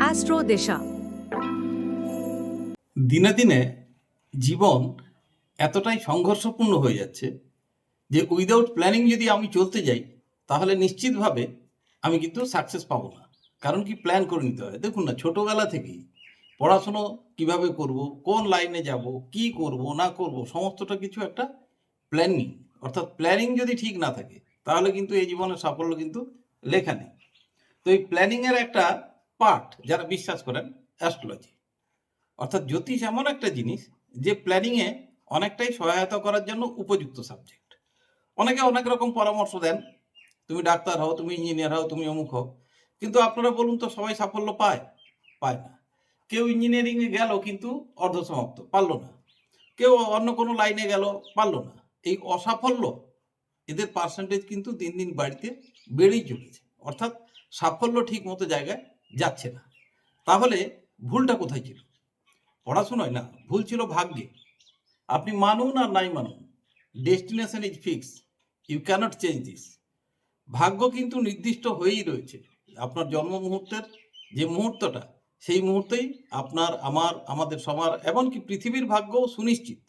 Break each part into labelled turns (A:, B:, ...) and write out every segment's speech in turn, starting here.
A: Astro দিশা।
B: দিনে দিনে জীবন এতটাই সংঘর্ষপূর্ণ হয়ে যাচ্ছে যে উইদাউট প্ল্যানিং যদি আমি চলতে যাই, তাহলে নিশ্চিতভাবে আমি কিন্তু সাকসেস পাবো না। কারণ কি? প্ল্যান করে নিতে হয় দেখুন না, ছোটোবেলা থেকেই পড়াশুনো কীভাবে করব, কোন লাইনে যাব, কি করব, না করব, সমস্তটা কিছু একটা প্ল্যানিং অর্থাৎ প্ল্যানিং যদি ঠিক না থাকে, তাহলে কিন্তু এই জীবনের সাফল্য কিন্তু লেখা নেই। তো এই প্ল্যানিংয়ের একটা পার্ট যারা বিশ্বাস করেন অ্যাস্ট্রোলজি অর্থাৎ জ্যোতিষ এমন একটা জিনিস যে প্ল্যানিংয়ে অনেকটাই সহায়তা করার জন্য উপযুক্ত সাবজেক্ট অনেকে অনেক রকম পরামর্শ দেন, তুমি ডাক্তার হও, তুমি ইঞ্জিনিয়ার হও, তুমি অমুক হও, কিন্তু আপনারা বলুন তো সবাই সাফল্য পায়? পায় না। কেউ ইঞ্জিনিয়ারিংয়ে গেল কিন্তু অর্ধসমাপ্ত, পারল না। কেউ অন্য কোনো লাইনে গেল, পারল না। এই অসাফল্য, এদের পার্সেন্টেজ কিন্তু দিন দিন বাড়িতে বেড়েই চলেছে। অর্থাৎ সাফল্য ঠিক মতো জায়গায় যাচ্ছে না। তাহলে ভুলটা কোথায় ছিল? পড়াশোনায় না, ভুল ছিল ভাগ্যে। আপনি মানুন আর নাই মানুন destination is fix you can't change this ভাগ্য কিন্তু নির্দিষ্ট হয়েই রয়েছে। আপনার জন্ম মুহূর্তের যে মুহূর্তটা, সেই মুহূর্তেই আপনার, আমার, আমাদের সবার, এমনকি পৃথিবীর ভাগ্যও সুনিশ্চিত।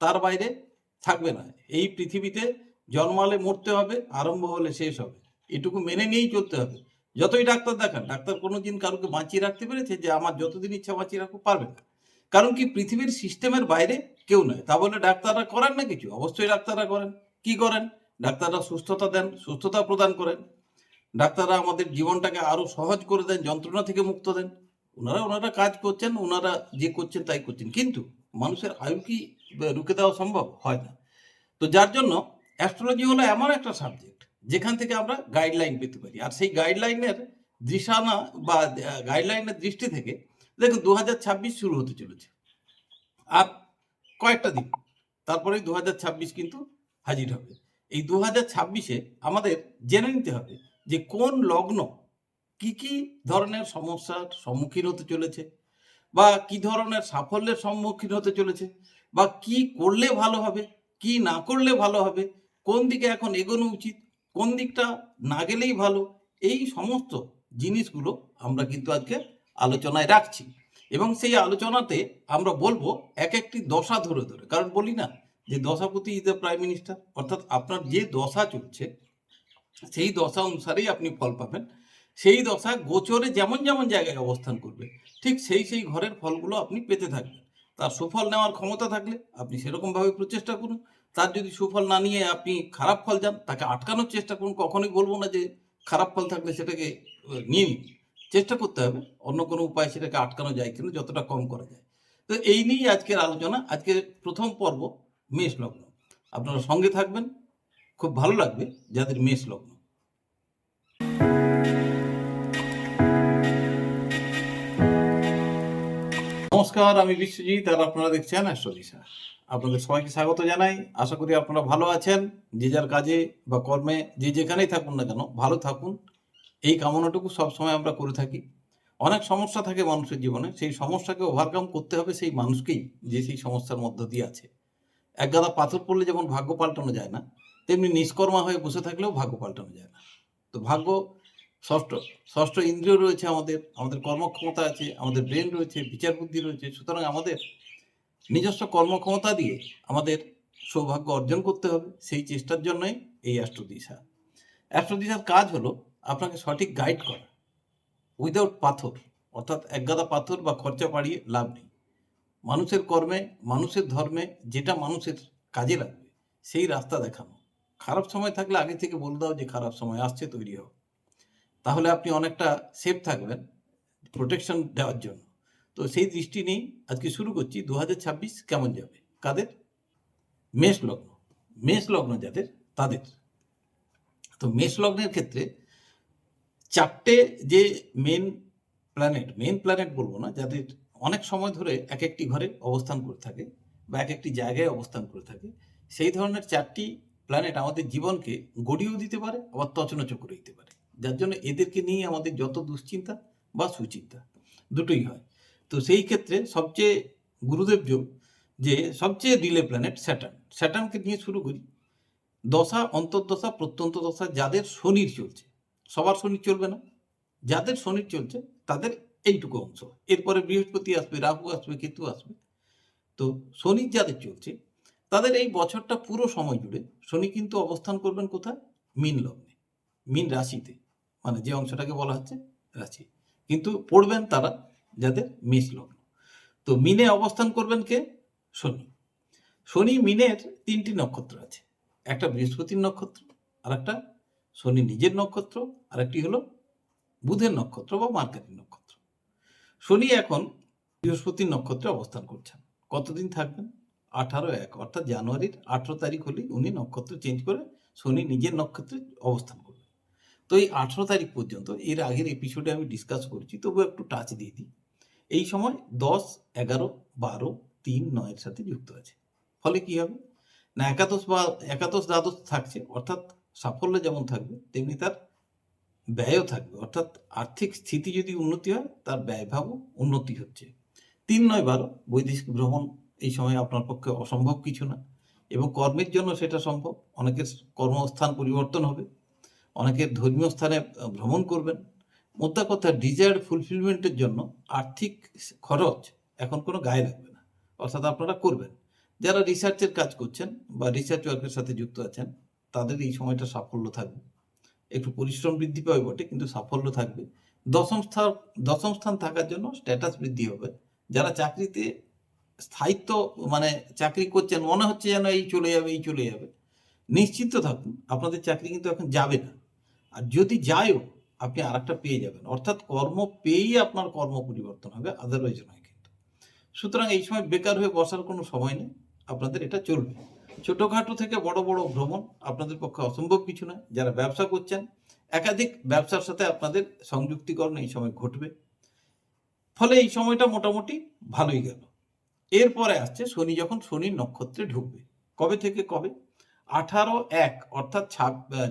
B: তার বাইরে থাকবে না। এই পৃথিবীতে জন্মালে মরতে হবে, আরম্ভ হলে শেষ হবে। এটুকু মেনে নিয়েই চলতে হবে। যতই ডাক্তার দেখান, ডাক্তার কোনোদিন কারোকে বাঁচিয়ে রাখতে পেরেছে যে আমার যতদিন ইচ্ছা বাঁচিয়ে রাখতে পারবে না। কারণ কি পৃথিবীর সিস্টেমের বাইরে কেউ নয়। তা বলে ডাক্তাররা করেন না কিছু? অবশ্যই ডাক্তাররা করেন। কি করেন? ডাক্তাররা সুস্থতা দেন, সুস্থতা প্রদান করেন। ডাক্তাররা আমাদের জীবনটাকে আরও সহজ করে দেন, যন্ত্রণা থেকে মুক্ত দেন। ওনারা ওনারা কাজ করছেন, ওনারা যে করছেন তাই করছেন। কিন্তু মানুষের আয়ু কি রুখে দেওয়া সম্ভব? হয় না। তো যার জন্য অ্যাস্ট্রোলজি হলো এমন একটা সাবজেক্ট যেখান থেকে আমরা গাইডলাইন পেতে পারি। আর সেই গাইডলাইনের দৃশানা বা গাইডলাইনের দৃষ্টি থেকে দেখুন দু হাজার ছাব্বিশ শুরু হতে চলেছে। আর কয়েকটা দিন তারপরেই দু হাজার ছাব্বিশ কিন্তু হাজির হবে। এই দু ছাব্বিশে আমাদের জেনে নিতে হবে যে কোন লগ্ন কি কি ধরনের সমস্যার সম্মুখীন হতে চলেছে বা কি ধরনের সাফল্যের সম্মুখীন হতে চলেছে বা কি করলে ভালো হবে, কি না করলে ভালো হবে, কোন দিকে এখন এগোনো উচিত কোন দিকটা না গেলেই ভালো? এই সমস্ত জিনিসগুলো আমরা কিন্তু আজকে আলোচনায় রাখছি। এবং সেই আলোচনাতে আমরা বলব এক একটি দশা ধরে ধরে। কারণ বলি না যে দশাপতি ইজ দ্য প্রাইম মিনিস্টার অর্থাৎ আপনার যে দশা চলছে, সেই দশা অনুসারেই আপনি ফল পাবেন। সেই দশা গোচরে যেমন যেমন জায়গায় অবস্থান করবে, ঠিক সেই সেই ঘরের ফলগুলো আপনি পেতে থাকবেন। তার সুফল নেওয়ার ক্ষমতা থাকলে আপনি সেরকমভাবে প্রচেষ্টা করুন। তার যদি সুফল না নিয়ে আপনি খারাপ ফল যান তাকে আটকানোর চেষ্টা করুন। কখনোই বলব না যে খারাপ ফল থাকলে সেটাকে নিয়ে নিন। চেষ্টা করতে হবে। অন্য কোনো উপায় সেটাকে আটকানো যায় কিনা, যতটা কম করা যায়। তো এই নিয়েই আজকের আলোচনা। আজকে প্রথম পর্ব, মেষ লগ্ন। আপনারা সঙ্গে থাকবেন। খুব ভালো লাগবে যাদের মেষ লগ্ন। নমস্কার, আমি বিশ্বজিৎ, আর আপনারা দেখছেন অ্যাস্ট্রোদিশা আপনাদের সবাইকে স্বাগত জানাই। আশা করি আপনারা ভালো আছেন। যে যার কাজে বা কর্মে যে যেখানেই থাকুন না কেন, ভালো থাকুন। এই কামনাটুকু সবসময় আমরা করে থাকি। অনেক সমস্যা থাকে মানুষের জীবনে। সেই সমস্যাকে ওভারকাম করতে হবে সেই মানুষকেই যে সেই সমস্যার মধ্য দিয়ে আছে। এক গাদা পাথর পড়লে যেমন ভাগ্য পাল্টানো যায় না, তেমনি নিষ্কর্মা হয়ে বসে থাকলেও ভাগ্য পাল্টানো যায় না। তো ভাগ্য ষষ্ঠ ষষ্ঠ ইন্দ্রিয় রয়েছে আমাদের। আমাদের কর্মক্ষমতা আছে, আমাদের ব্রেন রয়েছে বিচার বুদ্ধি রয়েছে। সুতরাং আমাদের নিজস্ব কর্মক্ষমতা দিয়ে আমাদের সৌভাগ্য অর্জন করতে হবে, সেই চেষ্টার জন্যই এই অ্যাস্ট্রোদিশা। অ্যাস্ট্রোদিশার কাজ হলো আপনাকে সঠিক গাইড করা। উইদাউট পাথর, অর্থাৎ একগাদা পাথর বা খরচা বাড়িয়ে লাভ নেই। মানুষের কর্মে, মানুষের ধর্মে যেটা মানুষের কাজে লাগবে, সেই রাস্তা দেখানো। খারাপ সময় থাকলে আগে থেকে বলে দাও যে খারাপ সময় আসছে, তৈরি হোক তাহলে আপনি অনেকটা সেফ থাকবেন প্রোটেকশন দেওয়ার জন্য। তো সেই দৃষ্টি নিয়েই আজকে শুরু করছি। দু হাজার ছাব্বিশ কেমন যাবে? কাদের? মেষ লগ্ন। মেষ লগ্ন যাদের, তাদের। তো মেষ লগ্নের ক্ষেত্রে চারটে যে মেন প্ল্যানেট মেন প্ল্যানেট বলব না, যাদের অনেক সময় ধরে এক একটি ঘরে অবস্থান করে থাকে বা এক একটি জায়গায় অবস্থান করে থাকে, সেই ধরনের চারটি প্ল্যানেট আমাদের জীবনকে গড়িয়েও দিতে পারে, আবার তছনছ করে দিতে পারে। যার জন্য এদেরকে নিয়ে আমাদের যত দুশ্চিন্তা বা সুচিন্তা দুটোই হয়। তো সেই ক্ষেত্রে সবচেয়ে গুরুদেব যোগ যে সবচেয়ে ডিলে প্ল্যানেট স্যাটার্ন স্যাটার্নকে নিয়ে শুরু করি। দশা, অন্তর্দশা প্রত্যন্ত দশা যাদের শনির চলছে। সবার শনি চলবে না। যাদের শনির চলছে, তাদের এইটুকু অংশ। এরপরে বৃহস্পতি আসবে, রাহু আসবে, কেতু আসবে। তো শনি যাদের চলছে, তাদের এই বছরটা পুরো সময় জুড়ে শনি কিন্তু অবস্থান করবেন কোথায়? মিন লগ্নে। মিন রাশিতে। মানে যে অংশটাকে বলা হচ্ছে রাশি। কিন্তু পড়বেন তারা যাদের মেষ লগ্ন তো মিনে অবস্থান করবেন কে? শনি। শনি মিনের তিনটি নক্ষত্র আছে। একটা বৃহস্পতির নক্ষত্র আর একটা শনি নিজের নক্ষত্র আর একটি হলো বুধের নক্ষত্র বা মার্কারির নক্ষত্র। শনি এখন বৃহস্পতির নক্ষত্রে অবস্থান করছেন। কতদিন থাকবেন? আঠারো এক, অর্থাৎ জানুয়ারির আঠারো তারিখ হলেই উনি নক্ষত্র চেঞ্জ করে শনি নিজের নক্ষত্রে অবস্থান করবেন। তো এই আঠারো তারিখ পর্যন্ত, এর আগের এপিসোডে আমি ডিসকাস করেছি, তবুও একটু টাচ দিয়ে দিই। এই সময় দশ, এগারো, বারো, তিন, নয়ের সাথে যুক্ত আছে। ফলে কি হবে? না একাদশ বা একাদশ দ্বাদশ থাকছে, অর্থাৎ সাফল্য যেমন থাকবে, তেমনি তার ব্যয়ও থাকবে। অর্থাৎ আর্থিক স্থিতি যদি উন্নতি হয়, তার ব্যয়ভাবও উন্নতি হচ্ছে। তিন, নয়, বারো, বৈদেশিক ভ্রমণ এই সময় আপনার পক্ষে অসম্ভব কিছু না। এবং কর্মের জন্য সেটা সম্ভব। অনেকের কর্মস্থান পরিবর্তন হবে। অনেকের ধর্মীয় স্থানে ভ্রমণ করবেন। মোদ্দা কথা ডিজায়ার্ড ফুলফিলমেন্টের জন্য আর্থিক খরচ এখন কোনো গায়ে লাগবে না। অর্থাৎ আপনারা করবেন। যারা রিসার্চের কাজ করছেন বা রিসার্চ ওয়ার্কের সাথে যুক্ত আছেন, তাদের এই সময়টা সাফল্য থাকবে। একটু পরিশ্রম বৃদ্ধি পাবে বটে, কিন্তু সাফল্য থাকবে। দশম স্থান দশম স্থান থাকার জন্য স্ট্যাটাস বৃদ্ধি হবে। যারা চাকরিতে স্থায়িত্ব মানে চাকরি করছেন, মনে হচ্ছে যেন এই চলে যাবে, এই চলে যাবে। নিশ্চিত থাকুন, আপনাদের চাকরি কিন্তু এখন যাবে না। আর যদি যায়ও আপনি আর একটা পেয়ে যাবেন। অর্থাৎ কর্ম পেয়েই আপনার কর্ম পরিবর্তন হবে আদারওয়াইজ নয় কিন্তু। সুতরাং এই সময় বেকার হয়ে বসার কোনো সময় নেই, আপনাদের এটা চলবে। ছোটোখাটো থেকে বড় বড় ভ্রমণ আপনাদের পক্ষে অসম্ভব কিছু নয়। যারা ব্যবসা করছেন, একাধিক ব্যবসার সাথে আপনাদের সংযুক্তিকরণ এই সময় ঘটবে। ফলে এই সময়টা মোটামুটি ভালোই গেল। এরপরে আসছে শনি, যখন শনির নক্ষত্রে ঢুকবে। কবে থেকে কবে? আঠারো এক, অর্থাৎ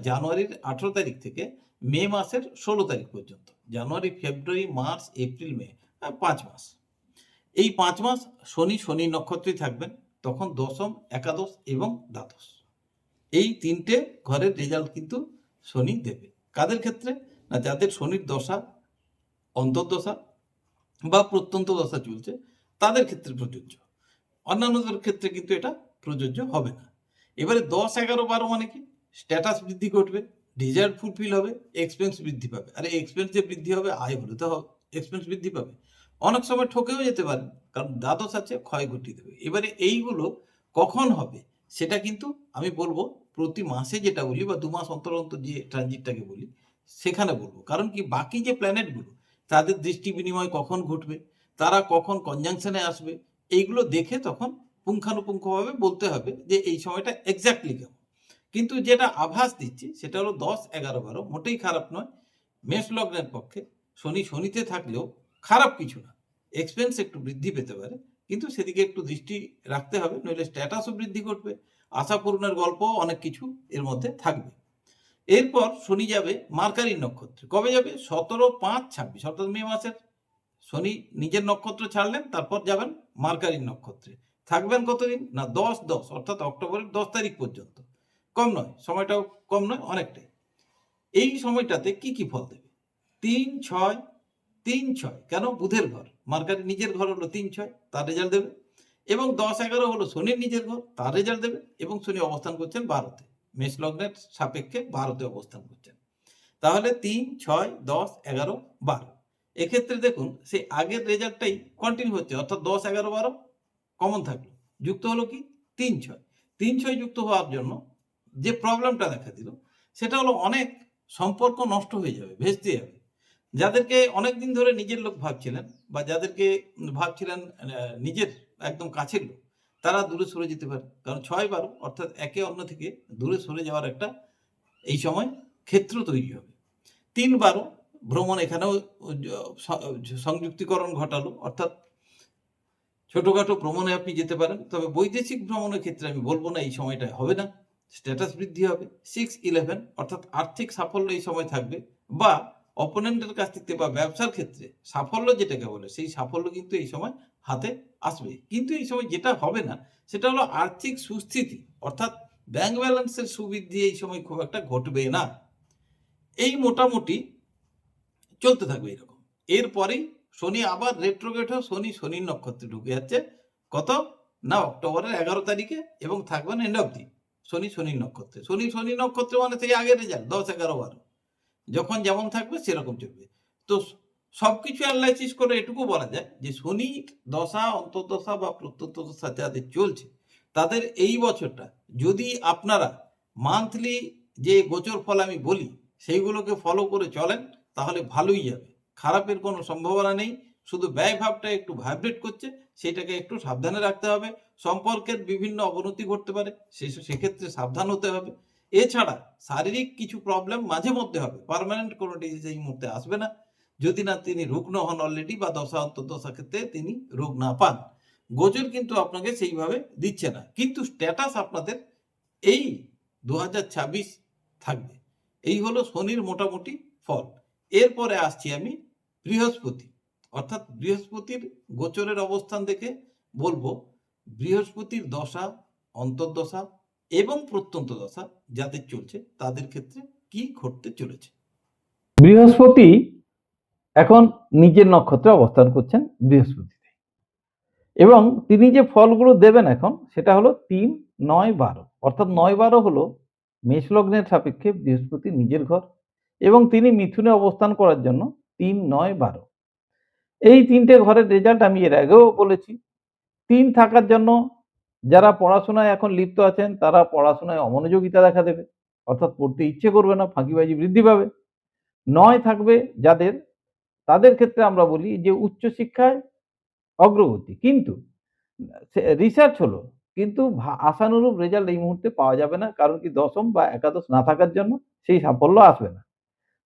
B: জানুয়ারির আঠারো তারিখ থেকে মে মাসের ষোলো তারিখ পর্যন্ত, জানুয়ারি, ফেব্রুয়ারি, মার্চ, এপ্রিল, মে পাঁচ মাস। এই পাঁচ মাস শনি শনি নক্ষত্রেই থাকবেন, তখন দশম, একাদশ এবং দ্বাদশ। এই তিনটে ঘরের রেজাল্ট কিন্তু শনি দেবে। কাদের ক্ষেত্রে? না, যাদের শনির দশা অন্তর্দশা বা প্রত্যন্ত দশা চলছে, তাদের ক্ষেত্রে প্রযোজ্য। অন্যান্যদের ক্ষেত্রে কিন্তু এটা প্রযোজ্য হবে না। এবারে দশ, এগারো, বারো মানে কি? স্ট্যাটাস বৃদ্ধি ঘটবে। ডিজায়ার ফুলফিল হবে এক্সপেন্স বৃদ্ধি পাবে। আরে এক্সপেন্স যে বৃদ্ধি হবে, আয় হলে তো এক্সপেন্স বৃদ্ধি পাবে। অনেক সময় ঠকেও যেতে পারে, কারণ দ্বাদশ আছে, ক্ষয় ঘটিয়ে দেবে। এবারে এইগুলো কখন হবে, সেটা কিন্তু আমি বলব প্রতি মাসে যেটা বলি বা দু মাস অন্তর অন্তর যে ট্রানজিটটাকে বলি, সেখানে বলব। কারণ কি, বাকি যে প্ল্যানেটগুলো তাদের দৃষ্টি বিনিময় কখন ঘটবে, তারা কখন কনজাংশনে আসবে, এইগুলো দেখে তখন পুঙ্খানুপুঙ্খভাবে বলতে হবে যে এই সময়টা এক্স্যাক্টলি কেমন। কিন্তু যেটা আভাস দিচ্ছি, সেটা হলো দশ এগারো বারো, মোটেই খারাপ নয়। মেষ লগ্নের পক্ষে শনি শনিতে থাকলেও খারাপ কিছু না। এক্সপেন্স একটু বৃদ্ধি পেতে পারে, কিন্তু সেদিকে একটু দৃষ্টি রাখতে হবে, নইলে স্ট্যাটাসও বৃদ্ধি ঘটবে, আশা পূরণের গল্প অনেক কিছু এর মধ্যে থাকবে। এরপর শনি যাবে মার্কারির নক্ষত্রে। কবে যাবে? সতেরো পাঁচ ছাব্বিশ, অর্থাৎ মে মাসের। শনি নিজের নক্ষত্র ছাড়লেন, তারপর যাবেন মার্কারির নক্ষত্রে। থাকবেন কতদিন? না, দশ দশ, অর্থাৎ অক্টোবরের দশ তারিখ পর্যন্ত। কম নয়, সময়টাও কম নয়, অনেকটাই। এই সময়টাতে কি কি ফল দেবে? তিন ছয় তিন ছয়। কেন? বুধের ঘর। মার্কারি নিজের ঘর হলো তিন ছয়, তার রেজাল্ট দেবে। এবং দশ এগারো হলো শনির নিজের ঘর, তার রেজাল্ট দেবে। এবং শনি অবস্থান করছেন ভারতে মেষ লগ্নের সাপেক্ষে ভারতে অবস্থান করছেন। তাহলে তিন, ছয়, দশ, এগারো, বারো। এক্ষেত্রে দেখুন, সেই আগের রেজাল্টটাই কন্টিনিউ হচ্ছে। অর্থাৎ দশ, এগারো, বারো কমন থাকল। যুক্ত হলো কি? তিন, ছয়। তিন, ছয় যুক্ত হওয়ার জন্য যে প্রবলেমটা দেখা দিল, সেটা হলো অনেক সম্পর্ক নষ্ট হয়ে যাবে, ভেস্তে যাবে। যাদেরকে অনেক দিন ধরে নিজের লোক ভাবছিলেন বা যাদেরকে ভাবছিলেন নিজের একদম কাছের লোক, তারা দূরে সরে যেতে পারে। কারণ ছয় বারো, অর্থাৎ একে অন্য থেকে দূরে সরে যাওয়ার একটা এই সময় ক্ষেত্র তৈরি হবে। তিন বারো, ভ্রমণ এখানেও সংযুক্তিকরণ ঘটালো, অর্থাৎ ছোটখাটো ভ্রমণে আপনি যেতে পারেন। তবে বৈদেশিক ভ্রমণের ক্ষেত্রে আমি বলব না এই সময়টা হবে না। স্ট্যাটাস বৃদ্ধি হবে সিক্স ইলেভেন অর্থাৎ আর্থিক সাফল্য এই সময় থাকবে বা অপোনেন্টের কাছ থেকে বা ব্যবসার ক্ষেত্রে সাফল্য যেটাকে বলে সেই সাফল্য কিন্তু এই সময় হাতে আসবে। কিন্তু এই সময় যেটা হবে না, সেটা হলো আর্থিক সুস্থিতি অর্থাৎ ব্যাংক ব্যালেন্সের সুবৃদ্ধি এই সময় খুব একটা ঘটবে না। এই মোটামুটি
C: চলতে থাকবে এরকম। এরপরেই শনি আবার রেট্রোগেট হয়ে শনি শনির নক্ষত্রে ঢুকে যাচ্ছে। কত? না, অক্টোবরের এগারো তারিখে এবং থাকবেন এন্ড অব অব্দি শনি শনির নক্ষত্রে। শনি শনি নক্ষত্র মানে সেই আগের রেজাল্ট দশ, এগারো, বারো। যখন যেমন থাকবে, সেরকম চলবে। তো সবকিছু অ্যানালাইসিস করে এটুকু বলা যায় যে শনি দশা, অন্তর্দশা বা প্রত্যন্ত দশা যাদের চলছে। তাদের এই বছরটা যদি আপনারা মান্থলি যে গোচর ফল আমি বলি, সেইগুলোকে ফলো করে চলেন, তাহলে ভালোই যাবে। খারাপের কোনো সম্ভাবনা নেই। শুধু ব্যয় ভাবটা একটু ভাইব্রেট করছে, সেটাকে একটু সাবধানে রাখতে হবে। সম্পর্কের বিভিন্ন অবনতি ঘটতে পারে সেক্ষেত্রে সাবধান হতে হবে। এছাড়া শারীরিক কিছু প্রবলেম মাঝে মধ্যে হবে পার্মানেন্ট কোনো ডিজিজ এই মুহূর্তে আসবে না। যদি না তিনি রুগ্ন হন অলরেডি বা দশা, অন্তর্দশা ক্ষেত্রে তিনি রোগ না পান, গোচর কিন্তু আপনাকে সেইভাবে দিচ্ছে না। কিন্তু স্ট্যাটাস আপনাদের এই দু হাজার ছাব্বিশ থাকবে। এই হলো শনির মোটামুটি ফল। এরপরে আসছি আমি বৃহস্পতি। অর্থাৎ বৃহস্পতির গোচরের অবস্থান দেখে বলব বৃহস্পতির দশা, অন্তর্দশা এবং প্রত্যন্ত দশা যাদের চলছে, তাদের ক্ষেত্রে কি ঘটতে চলেছে?
B: বৃহস্পতি এখন নিজের নক্ষত্রে অবস্থান করছেন বৃহস্পতিতে। এবং তিনি যে ফলগুলো দেবেন এখন, সেটা হলো তিন, নয়, বারো। অর্থাৎ নয়, বারো হলো মেষ লগ্নের সাপেক্ষে বৃহস্পতি নিজের ঘর এবং তিনি মিথুনে অবস্থান করার জন্য তিন, নয়, বারো। এই তিনটে ঘরের রেজাল্ট আমি এর আগেও বলেছি। তিন থাকার জন্য যারা পড়াশোনায় এখন লিপ্ত আছেন, তারা পড়াশোনায় অমনোযোগিতা দেখা দেবে। অর্থাৎ পড়তে ইচ্ছে করবে না, ফাঁকিবাজি বৃদ্ধি পাবে। নয় থাকবে যাদের, তাদের ক্ষেত্রে আমরা বলি যে উচ্চশিক্ষায় অগ্রগতি। কিন্তু রিসার্চ হলো, কিন্তু আশানুরূপ রেজাল্ট এই মুহূর্তে পাওয়া যাবে না, কারণ কি দশম বা একাদশ না থাকার জন্য সেই সাফল্য আসবে না।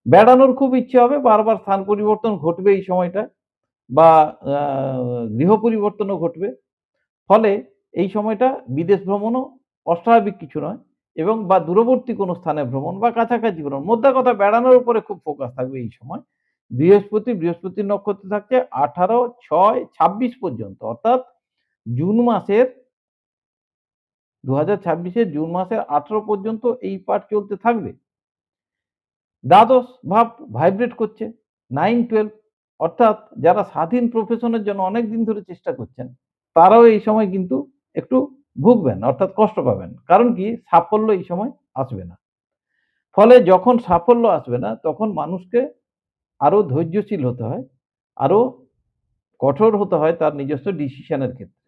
B: বেড়ানোর খুব ইচ্ছে হবে, বারবার স্থান পরিবর্তন ঘটবে এই সময়টা বা গৃহ পরিবর্তনও ঘটবে। ফলে এই সময়টা বিদেশ ভ্রমণও অস্বাভাবিক কিছু নয় এবং বা দূরবর্তী কোনো স্থানে ভ্রমণ বা কাছাকাছি ভ্রমণ মোদ্দা কথা বেড়ানোর উপরে খুব ফোকাস থাকবে এই সময়। বৃহস্পতি, বৃহস্পতির নক্ষত্রে থাকছে আঠারো, ছয়, ছাব্বিশ পর্যন্ত। অর্থাৎ জুন মাসের দু হাজার ছাব্বিশের জুন মাসের আঠারো পর্যন্ত এই পাঠ চলতে থাকবে। দ্বাদশ ভাব ভাইব্রেট করছে নাইন টুয়েলভ অর্থাৎ যারা স্বাধীন প্রফেশনের জন্য অনেক দিন ধরে চেষ্টা করছেন তারাও এই সময় কিন্তু একটু ভুগবেন, অর্থাৎ কষ্ট পাবেন। কারণ কি? সাফল্য এই সময় আসবে না। ফলে যখন সাফল্য আসবে না, তখন মানুষকে আরও ধৈর্যশীল হতে হয় আরও কঠোর হতে হয় তার নিজস্ব ডিসিশনের ক্ষেত্রে।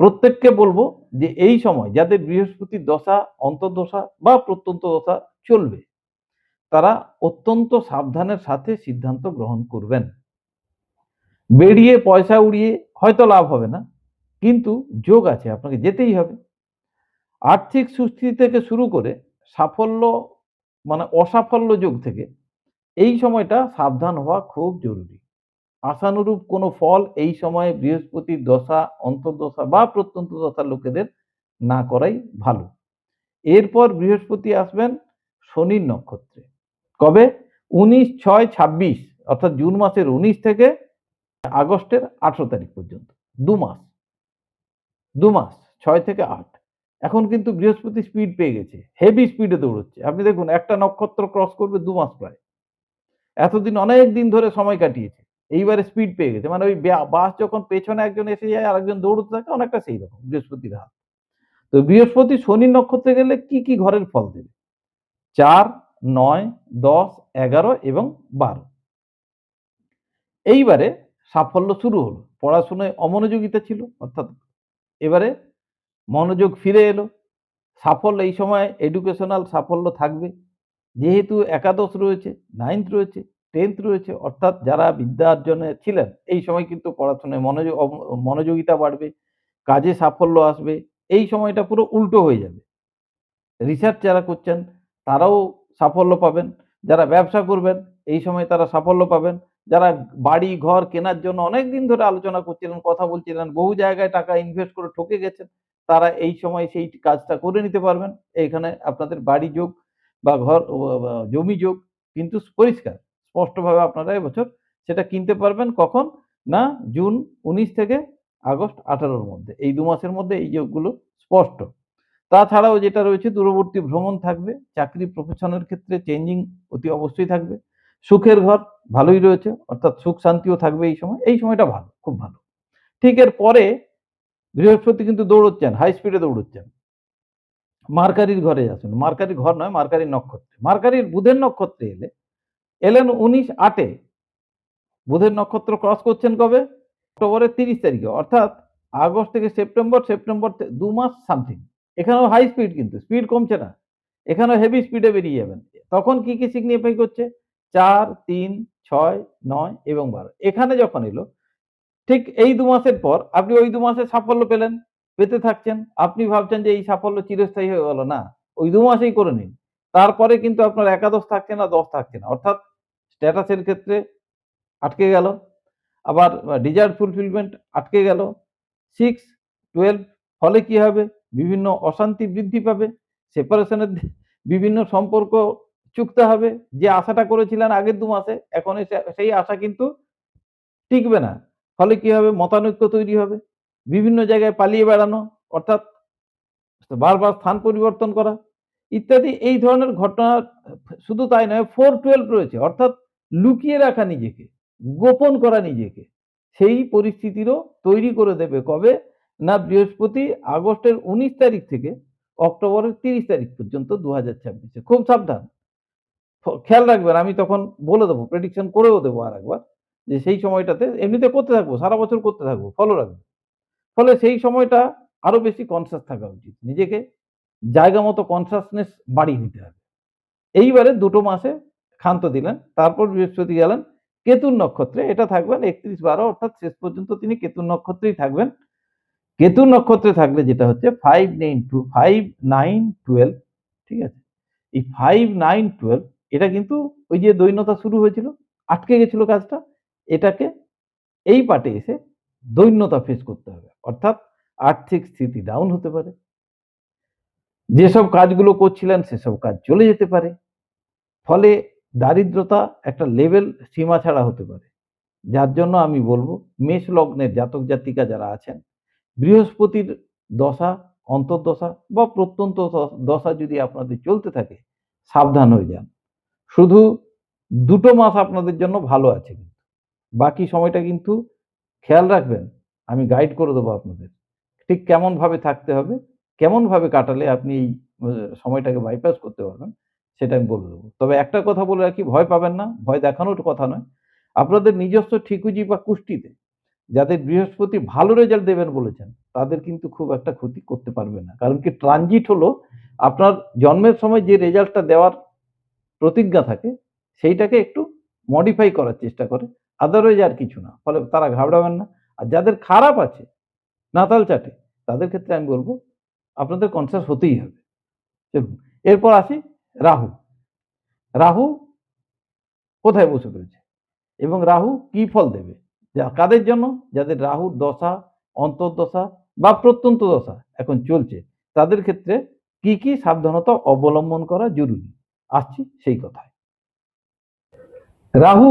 B: প্রত্যেককে বলব যে এই সময় যাদের বৃহস্পতির দশা, অন্তর্দশা বা প্রত্যন্ত দশা চলবে, তারা অত্যন্ত সাবধানের সাথে সিদ্ধান্ত গ্রহণ করবেন। বেরিয়ে পয়সা উড়িয়ে হয়তো লাভ হবে না, কিন্তু যোগ আছে, আপনাকে যেতেই হবে। আর্থিক সুস্থিতি থেকে শুরু করে সাফল্য মানে অসাফল্য যোগ থেকে এই সময়টা সাবধান হওয়া খুব জরুরি। আশানুরূপ কোনো ফল এই সময়ে বৃহস্পতির দশা, অন্তর্দশা বা প্রত্যন্ত দশার লোকেদের না করাই ভালো। এরপর বৃহস্পতি আসবেন শনির নক্ষত্রে। কবে? উনিশ ছয় ছাব্বিশ, অর্থাৎ জুন মাসের উনিশ থেকে আগস্টের আঠারো তারিখ পর্যন্ত, দু মাস। দু মাস, ছয় থেকে আট। এখন কিন্তু বৃহস্পতি স্পিড পেয়ে গেছে হেভি স্পিডে দৌড়চ্ছে। আপনি দেখুন, একটা নক্ষত্র ক্রস করবে দু মাস প্রায়। এতদিন অনেক দিন ধরে সময় কাটিয়েছে, এইবারে স্পিড পেয়ে গেছে। মানে ওই বাস যখন পেছনে একজন এসে যায় আর একজন দৌড়তে থাকে, অনেকটা সেই রকম, বৃহস্পতির হাত। তো বৃহস্পতি শনি নক্ষত্রে গেলে কি কি ঘরের ফল দেবে? চার, নয়, দশ, এগারো এবং বারো। এইবারে সাফল্য শুরু হলো। পড়াশোনায় অমনোযোগিতা ছিল, অর্থাৎ এবারে মনোযোগ ফিরে এলো। সাফল্য, এই সময় এডুকেশনাল সাফল্য থাকবে। যেহেতু একাদশ রয়েছে নাইন্থ রয়েছে টেন্থ রয়েছে, অর্থাৎ যারা বিদ্যা অর্জনে ছিলেন, এই সময় কিন্তু পড়াশোনায় মনোযোগ মনোযোগিতা বাড়বে, কাজে সাফল্য আসবে, এই সময়টা পুরো উল্টো হয়ে যাবে। রিসার্চ যারা করছেন, তারাও সাফল্য পাবেন। যারা ব্যবসা করবেন, এই সময় তারা সাফল্য পাবেন। যারা বাড়ি, ঘর কেনার জন্য অনেক দিন ধরে আলোচনা করছিলেন, কথা বলছিলেন, বহু জায়গায় টাকা ইনভেস্ট করে ঠকে গেছেন, তারা এই সময় সেই কাজটা করে নিতে পারবেন। এইখানে আপনাদের বাড়ি যোগ বা ঘর জমি যোগ কিন্তু পরিষ্কার। স্পষ্টভাবে আপনারা এবছর সেটা কিনতে পারবেন কখন? না, জুন উনিশ থেকে আগস্ট আঠারোর মধ্যে। এই দু মাসের মধ্যে এই যোগগুলো স্পষ্ট। তাছাড়াও যেটা রয়েছে, দূরবর্তী ভ্রমণ থাকবে, চাকরি প্রফেশনের ক্ষেত্রে চেঞ্জিং অতি অবশ্যই থাকবে। সুখের ঘর ভালোই রয়েছে, অর্থাৎ সুখ শান্তিও থাকবে এই সময়, এই সময়টা ভালো, খুব ভালো। ঠিক এর পরে বৃহস্পতি কিন্তু দৌড়চ্ছেন হাই স্পিডে দৌড়চ্ছেন। মার্কারির ঘরে আসুন, মার্কারি ঘর নয়, মার্কারির নক্ষত্রে। মার্কারির বুধের নক্ষত্রে এলে, এলেন উনিশ আটে বুধের নক্ষত্র ক্রস করছেন কবে? অক্টোবরের তিরিশ তারিখে, অর্থাৎ আগস্ট থেকে সেপ্টেম্বর সেপ্টেম্বর দু মাস সামথিং এখানেও হাই স্পিড কিন্তু স্পিড কমছে না। এখানেও হেভি স্পিডে বেরিয়ে যাবেন। তখন কি কি সিগনিফাই করছে? চার, তিন, ছয়, নয় এবং বারো। এখানে যখন এলো, ঠিক এই দু মাসের পর আপনি ওই দু মাসে সাফল্য পেলেন, পেতে থাকছেন। আপনি ভাবছেন যে এই সাফল্য চিরস্থায়ী হয়ে গেল। না, ওই দু মাসেই করে নিন। তারপরে কিন্তু আপনার একাদশ থাকছে না, দশ থাকছে না। অর্থাৎ স্ট্যাটাসের ক্ষেত্রে আটকে গেল। আবার ডিজায়ার ফুলফিলমেন্ট আটকে গেল। সিক্স টুয়েলভ ফলে কি হবে? বিভিন্ন অশান্তি বৃদ্ধি পাবে। সেপারেশনের বিভিন্ন সম্পর্ক চুকতে হবে। যে আশাটা করেছিলেন আগের দু মাসে, এখন সেই আশা কিন্তু টিকবে না। ফলে কি হবে? মতানৈক্য তৈরি হবে। বিভিন্ন জায়গায় পালিয়ে বেড়ানো, অর্থাৎ বারবার স্থান পরিবর্তন করা ইত্যাদি, এই ধরনের ঘটনা শুধু তাই নয়, ফোর টুয়েলভ রয়েছে। অর্থাৎ লুকিয়ে রাখা নিজেকে, গোপন করা নিজেকে, সেই পরিস্থিতিরও তৈরি করে দেবে কবে? না বৃহস্পতি, আগস্টের উনিশ তারিখ থেকে অক্টোবরের তিরিশ তারিখ পর্যন্ত দু হাজার খুব সাবধান। খেয়াল রাখবেন, আমি তখন বলে দেবো প্রেডিকশন করেও দেবো আর একবার যে সেই সময়টাতে এমনিতে করতে থাকব, সারা বছর করতে থাকব ফলো রাখব। ফলে সেই সময়টা আরও বেশি কনসাস থাকা উচিত, নিজেকে জায়গা মতো কনসাসনেস বাড়িয়ে নিতে হবে। এইবারে দুটো মাসে ক্ষান্ত দিলেন, তারপর বৃহস্পতি গেলেন, কেতুর নক্ষত্রে, এটা থাকবেন একত্রিশ বারো, অর্থাৎ শেষ পর্যন্ত তিনি কেতুর নক্ষত্রেই থাকবেন। কেতুর নক্ষত্রে থাকলে যেটা হচ্ছে five nine two five nine twelve ঠিক আছে? এই ফাইভ নাইন টুয়েলভ এটা কিন্তু ওই যে দৈন্যতা শুরু হয়েছিল, আটকে গেছিল কাজটা, এটাকে এই পার্টে এসে দৈন্যতা ফেস করতে হবে। অর্থাৎ আর্থিক স্থিতি ডাউন হতে পারে। যেসব কাজগুলো করছিলেন সেসব কাজ চলে যেতে পারে। ফলে দারিদ্রতা একটা লেভেল সীমা ছাড়া হতে পারে। যার জন্য আমি বলব, মেষ লগ্নের জাতক জাতিকা যারা আছেন, বৃহস্পতির দশা, অন্তর্দশা বা প্রত্যন্ত দশা যদি আপনাদের চলতে থাকে, সাবধান হয়ে যান। শুধু দুটো মাস আপনাদের জন্য ভালো আছে কিন্তু। বাকি সময়টা কিন্তু খেয়াল রাখবেন, আমি গাইড করে দেবো আপনাদের। ঠিক কেমন ভাবে থাকতে হবে কেমন ভাবে কাটালে আপনি এই সময়টাকে বাইপাস করতে পারবেন, সেটা আমি বলে দেবো। তবে একটা কথা বলে রাখি, ভয় পাবেন না, ভয় দেখানোর কথা নয়। আপনাদের নিজস্ব ঠিকুজি বা কুষ্টিতে যাদের বৃহস্পতি ভালো রেজাল্ট দেবেন বলেছেন, তাদের কিন্তু খুব একটা ক্ষতি করতে পারবে না। কারণ কি ট্রানজিট হলো আপনার জন্মের সময় যে রেজাল্টটা দেওয়ার প্রতিজ্ঞা থাকে, সেইটাকে একটু মডিফাই করার চেষ্টা করে। আদারওয়াইজ আর কিছু না। ফলে তারা ঘাবড়াবেন না। আর যাদের খারাপ আছে, নাতাল চাটে, তাদের ক্ষেত্রে আমি বলব, আপনাদের কনসাস হতেই হবে। চলুন, এরপর আসি রাহু। রাহু কোথায় বসে রয়েছে এবং রাহু কি ফল দেবে? যা কাদের জন্য? যাদের রাহুর দশা, অন্তর্দশা বা প্রত্যন্ত দশা এখন চলছে, তাদের ক্ষেত্রে কি কি সাবধানতা অবলম্বন করা জরুরি? আসছি সেই কথায়। রাহু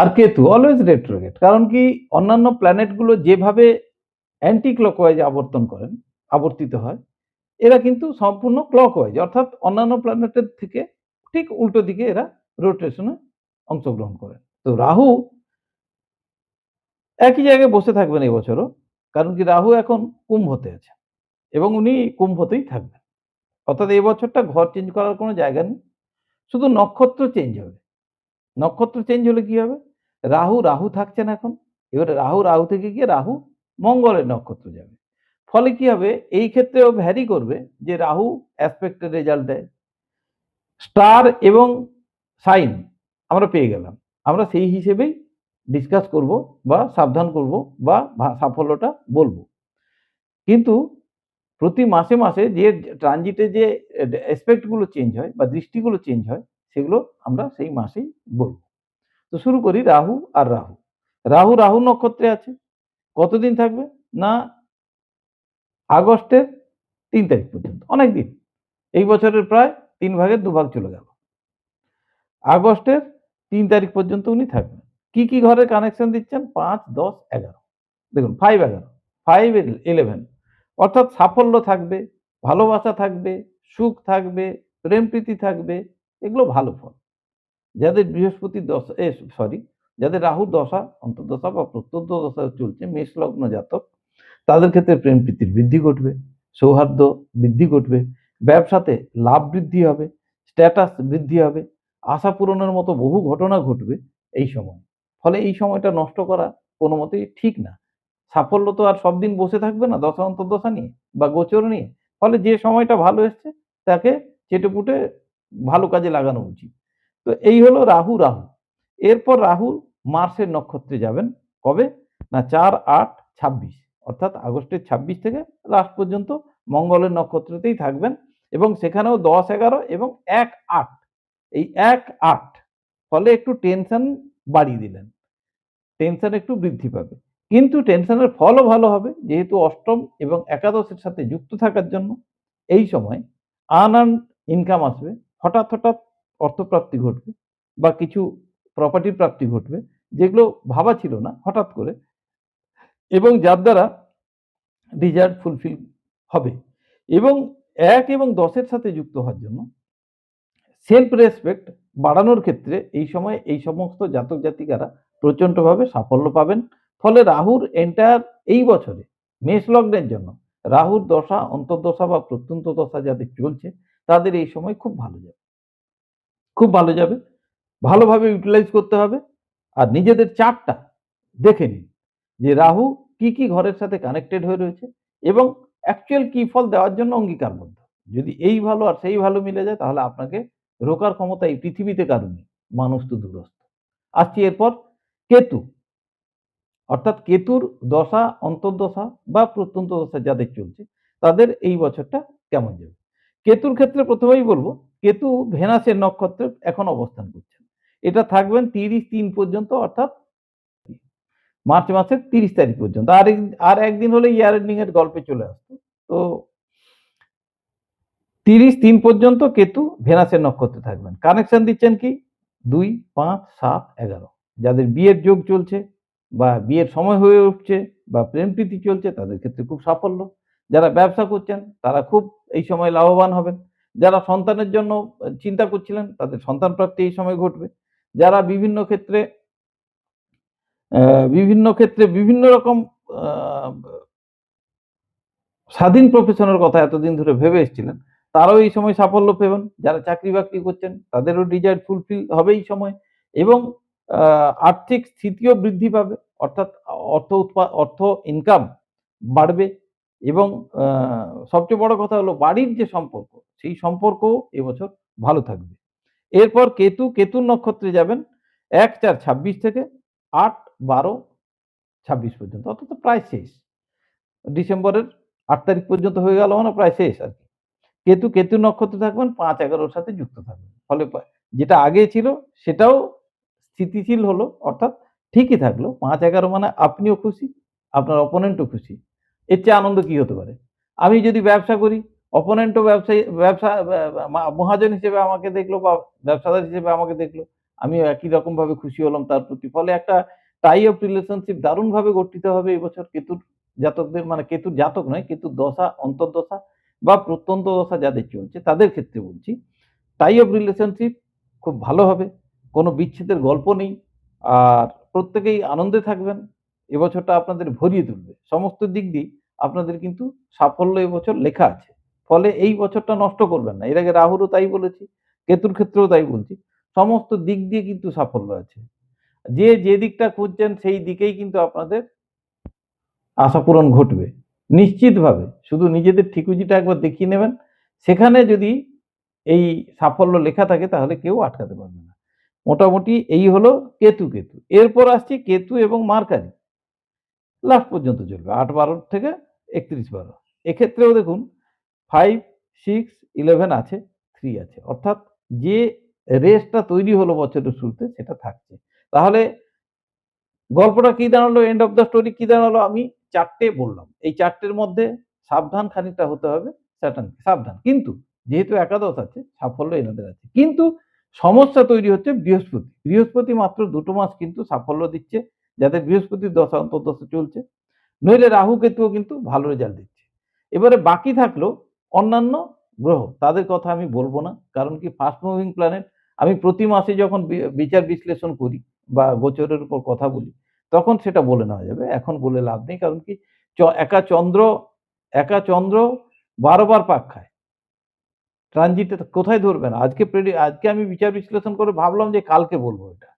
B: আর কেতু অলওয়েজ রেট্রোগেট কারণ কি অন্যান্য প্ল্যানেটগুলো যেভাবে অ্যান্টি ক্লকওয়াইজ আবর্তন করেন, আবর্তিত হয়, এরা কিন্তু সম্পূর্ণ ক্লকওয়াইজ অর্থাৎ অন্যান্য প্ল্যানেটের থেকে ঠিক উল্টো দিকে এরা রোটেশনে অংশগ্রহণ করেন তো রাহু একই জায়গায় বসে থাকবেন এই বছরও কারণ কি রাহু এখন কুম্ভতে আছে এবং উনি কুম্ভতেই থাকবেন। অর্থাৎ এই বছরটা ঘর চেঞ্জ করার কোনো জায়গা নেই। শুধু নক্ষত্র চেঞ্জ হবে। নক্ষত্র চেঞ্জ হলে কি হবে? রাহু রাহু থাকছেন এখন। এবারে রাহু রাহু থেকে গিয়ে রাহু মঙ্গলের নক্ষত্র যাবে। ফলে কি হবে? এই ক্ষেত্রেও ভ্যারি করবে যে রাহু অ্যাসপেক্টের রেজাল্ট দেয়। স্টার এবং সাইন আমরা পেয়ে গেলাম। আমরা সেই হিসেবেই ডিসকাস করব বা সাবধান করব বা সাফল্যটা বলব। কিন্তু প্রতি মাসে মাসে যে ট্রানজিটে যে অ্যাসপেক্টগুলো চেঞ্জ হয় বা দৃষ্টিগুলো চেঞ্জ হয়, সেগুলো আমরা সেই মাসেই বলব। তো শুরু করি রাহু আর রাহু। রাহু রাহু নক্ষত্রে আছে। কতদিন থাকবে? না, আগস্টের তিন তারিখ পর্যন্ত। অনেক দিন। এই বছরের প্রায় তিন ভাগের দুভাগ চলে গেল। আগস্টের তিন তারিখ পর্যন্ত উনি থাকবেন। কি কি ঘরের কানেকশন দিচ্ছেন? পাঁচ, দশ, এগারো। দেখুন ফাইভ এগারো। ফাইভ ইলেভেন অর্থাৎ সাফল্য থাকবে, ভালোবাসা থাকবে, সুখ থাকবে, প্রেম প্রীতি থাকবে, এগুলো ভালো ফল। যাদের বৃহস্পতি দশা, এ, সরি, যাদের রাহু দশা, অন্তর্দশা বা প্রত্যন্ত দশা চলছে, মেষ লগ্ন জাতক, তাদের ক্ষেত্রে প্রেম প্রীতির বৃদ্ধি ঘটবে, সৌহার্দ্য বৃদ্ধি ঘটবে, ব্যবসাতে লাভ বৃদ্ধি হবে, স্ট্যাটাস বৃদ্ধি হবে, আশা পূরণের মতো বহু ঘটনা ঘটবে এই সময়। ফলে এই সময়টা নষ্ট করা কোনো মতেই ঠিক না। সাফল্য তো আর সব দিন বসে থাকবে না, দশা অন্তর্দশা নিয়ে বা গোচর নিয়ে। ফলে যে সময়টা ভালো এসছে, তাকে চেটেপুটে ভালো কাজে লাগানো উচিত। তো এই হলো রাহু রাহু। এরপর রাহু মার্সের নক্ষত্রে যাবেন। কবে? না, চার আট ছাব্বিশ। অর্থাৎ আগস্টের ছাব্বিশ থেকে লাস্ট পর্যন্ত মঙ্গলের নক্ষত্রতেই থাকবেন এবং সেখানেও দশ, এগারো এবং এক আট। এই এক আট ফলে একটু টেনশন বাড়িয়ে দিলেন। টেনশন একটু বৃদ্ধি পাবে। কিন্তু টেনশনের ফলও ভালো হবে, যেহেতু অষ্টম এবং একাদশের সাথে যুক্ত থাকার জন্য এই সময় আনআর্ন ইনকাম আসবে। হঠাৎ হঠাৎ অর্থপ্রাপ্তি ঘটবে বা কিছু প্রপার্টি প্রাপ্তি ঘটবে, যেগুলো ভাবা ছিল না হঠাৎ করে এবং যার দ্বারা ডিজায়ার ফুলফিল হবে এবং এক এবং দশের সাথে যুক্ত হওয়ার জন্য সেলফ রেসপেক্ট বাড়ানোর ক্ষেত্রে এই সময় এই সমস্ত জাতক জাতিকারা প্রচণ্ডভাবে সাফল্য পাবেন। ফলে রাহুর এন্টায়ার এই বছরে, মেষ লগ্নের জন্য, রাহুর দশা, অন্তর্দশা বা প্রত্যন্ত দশা যাদের চলছে, তাদের এই সময় খুব ভালো যাবে। খুব ভালো যাবে। ভালোভাবে ইউটিলাইজ করতে হবে। আর নিজেদের চার্টটা দেখে নিন যে রাহু কি কি ঘরের সাথে কানেক্টেড হয়ে রয়েছে এবং অ্যাকচুয়াল কি ফল দেওয়ার জন্য অঙ্গীকারবদ্ধ। যদি এই ভালো আর সেই ভালো মিলে যায়, তাহলে আপনাকে রোকার ক্ষমতা এই পৃথিবীতে কারণ মানুষ তো দূরস্থ। আসছি এরপর কেতু। অর্থাৎ কেতুর দশা, অন্তর্দশা বা প্রত্যন্ত দশা যাদের চলছে, তাদের এই বছরটা কেমন যাবে? কেতুর ক্ষেত্রে প্রথমেই বলব, কেতু ভেনাসের নক্ষত্রে এখন অবস্থান করছেন এটা থাকবেন তিরিশ তিন পর্যন্ত, অর্থাৎ মার্চ মাসের তিরিশ তারিখ পর্যন্ত। আর আর একদিন হলে ইয়ার এন্ডিং এর গল্পে চলে আসতো। তো তিরিশ তিন পর্যন্ত কেতু ভেনাসের নক্ষত্রে থাকবেন। কানেকশন দিচ্ছেন কি? দুই, পাঁচ, সাত, এগারো। যাদের বিয়ের যোগ চলছে বা বিয়ের সময় হয়ে উঠছে বা প্রেম প্রীতি চলছে, তাদের ক্ষেত্রে খুব সাফল্য। যারা ব্যবসা করছেন, তারা খুব এই সময় লাভবান হবেন। যারা সন্তানের জন্য চিন্তা করছিলেন, তাদের সন্তান প্রাপ্তি এই সময় ঘটবে। যারা বিভিন্ন ক্ষেত্রে বিভিন্ন ক্ষেত্রে বিভিন্ন রকম স্বাধীন প্রফেশনের কথা এতদিন ধরে ভেবে এসেছিলেন, তারাও এই সময় সাফল্য পেবেন। যারা চাকরি বাকরি করছেন, তাদেরও ডিজায়ার ফুলফিল হবে এই সময়। এবং আর্থিক স্থিতিও বৃদ্ধি পাবে, অর্থাৎ অর্থ উৎপা, অর্থ ইনকাম বাড়বে এবং সবচেয়ে বড় কথা হলো বাড়ির যে সম্পর্ক, সেই সম্পর্কও এবছর ভালো থাকবে। এরপর কেতু, কেতুর নক্ষত্রে যাবেন এক চার ছাব্বিশ থেকে আট বারো ছাব্বিশ পর্যন্ত, অর্থাৎ প্রায় শেষ। ডিসেম্বরের আট তারিখ পর্যন্ত হয়ে গেল মানে প্রায় শেষ আর কি। কেতু কেতু নক্ষত্রে থাকবেন, পাঁচ এগারোর সাথে যুক্ত থাকবেন। ফলে যেটা আগে ছিল সেটাও স্থিতিশীল হলো, অর্থাৎ ঠিকই থাকল। পাঁচ এগারো মানে আপনিও খুশি, আপনার অপোনেন্টও খুশি। এর চেয়ে আনন্দ কি হতে পারে? আমি যদি ব্যবসা করি অপোনেন্টও ব্যবসায়ী, ব্যবসা, মহাজন হিসেবে আমাকে দেখল বা ব্যবসাদার হিসেবে আমাকে দেখল, আমিও একই রকম ভাবে খুশি হলাম। তার প্রতি ফলে একটা টাই অফ রিলেশনশিপ দারুণভাবে গঠিত হবে এবছর কেতুর জাতকদের মানে কেতুর জাতক নয়, কেতুর দশা, অন্তর্দশা বা প্রত্যন্ত দশা যাদের চলছে, তাদের ক্ষেত্রে বলছি টাই অফ রিলেশনশিপ খুব ভালো হবে। কোনো বিচ্ছেদের গল্প নেই। আর প্রত্যেকেই আনন্দে থাকবেন। এবছরটা আপনাদের ভরিয়ে তুলবে। সমস্ত দিক দিয়ে আপনাদের কিন্তু সাফল্য এবছর লেখা আছে। ফলে এই বছরটা নষ্ট করবেন না। এর আগে রাহুরও তাই বলেছি, কেতুর ক্ষেত্রেও তাই বলছি। সমস্ত দিক দিয়ে কিন্তু সাফল্য আছে। যে যে দিকটা খুঁজছেন সেই দিকেই কিন্তু আপনাদের আশা পূরণ ঘটবে। নিশ্চিতভাবে শুধু নিজেদের ঠিকুজিটা একবার দেখিয়ে নেবেন। সেখানে যদি এই সাফল্য লেখা থাকে তাহলে কেউ আটকাতে পারবে না। মোটামুটি এই হলো কেতু কেতু। এরপর আসছি কেতু এবং মার্কারি। লাস্ট পর্যন্ত চলবে, আট বারো থেকে একত্রিশ বারো। এক্ষেত্রেও দেখুন ফাইভ সিক্স ইলেভেন আছে থ্রি আছে। অর্থাৎ যে রেসটা তৈরি হলো বছরের শুরুতে, সেটা থাকছে। তাহলে গল্পটা কি দাঁড়াল এন্ড অফ দ্য স্টোরি কি দাঁড়াল, আমি চারটে বললাম। এই চারটের মধ্যে সাবধান খানিকটা হতে হবে স্যাটান সাবধান। কিন্তু যেহেতু একাদশ আছে, সাফল্য এনাদের আছে। কিন্তু সমস্যা তৈরি হচ্ছে বৃহস্পতি। বৃহস্পতি মাত্র দুটো মাস কিন্তু সাফল্য দিচ্ছে, যাদের বৃহস্পতির দশা অন্তর্দশা চলছে। নইলে রাহু কেতুও কিন্তু ভালো রেজাল্ট দিচ্ছে। এবারে বাকি থাকল অন্যান্য গ্রহ। তাদের কথা আমি বলব না, কারণ কি ফাস্ট মুভিং প্ল্যানেট আমি প্রতি মাসে যখন বিচার বিশ্লেষণ করি বা গোচরের উপর কথা বলি, তখন সেটা বলে নেওয়া যাবে। এখন বলে লাভ নেই, কারণ কি একা চন্দ্র একা চন্দ্র বারোবার পাক খায়। ট্রানজিটে কোথায় ধরবেন আজকে আজকে আমি বিচার বিশ্লেষণ করে ভাবলাম যে কালকে বলব এটা।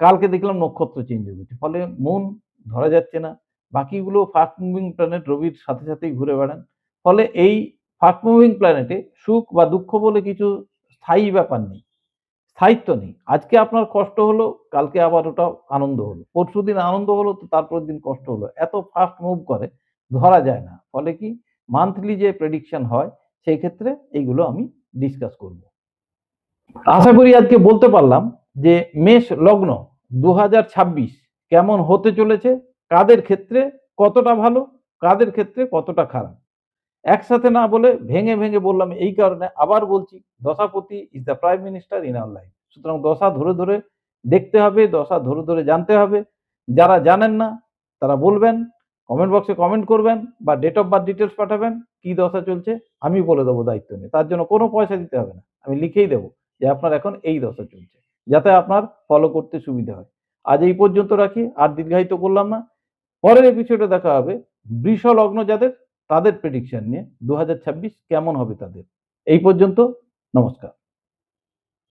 B: কালকে দেখলাম নক্ষত্র চেঞ্জ হয়ে গেছে ফলে মন ধরা যাচ্ছে না। বাকিগুলো ফাস্ট মুভিং প্ল্যানেট রবির সাথে সাথেই ঘুরে বেড়ান। ফলে এই ফাস্ট মুভিং প্ল্যানেটে সুখ বা দুঃখ বলে কিছু স্থায়ী ব্যাপার নেই। স্থায়িত্ব নেই। আজকে আপনার কষ্ট হলো, কালকে আবার ওটা আনন্দ হলো। পরশু দিন আনন্দ হলো, তো তারপর দিন কষ্ট হলো। এত ফাস্ট মুভ করে, ধরা যায় না। ফলে কি? মান্থলি যে প্রেডিকশন হয় সেই ক্ষেত্রে এইগুলো আমি ডিসকাস করব। আশা করি আজকে বলতে পারলাম যে মেষ লগ্ন দু হাজার ছাব্বিশ কেমন হতে চলেছে, কাদের ক্ষেত্রে কতটা ভালো, কাদের ক্ষেত্রে কতটা খারাপ? একসাথে না বলে ভেঙে ভেঙে বললাম এই কারণে আবার বলছি, দশাপতি is the prime minister in our life সুতরাং দশা ধরে ধরে দেখতে হবে, দশা ধরে ধরে জানতে হবে। যারা জানেন না, তারা বলবেন কমেন্ট বক্সে কমেন্ট করবেন বা ডেট অফ বার্থ ডিটেলস পাঠাবেন, কি দশা চলছে, আমি বলে দেবো দায়িত্ব নিয়ে। তার জন্য কোনো পয়সা দিতে হবে না। আমি লিখেই দেবো যে আপনার এখন এই দশা চলছে, যাতে আপনার ফলো করতে সুবিধা হয়। আজ এই পর্যন্ত রাখি, আর দীর্ঘায়িত করলাম না। পরের এপিসোডে দেখা হবে বৃষ লগ্ন যাদের, তাদের প্রেডিকশন নিয়ে। দু হাজার ছাব্বিশ কেমন হবে তাদের? এই পর্যন্ত নমস্কার।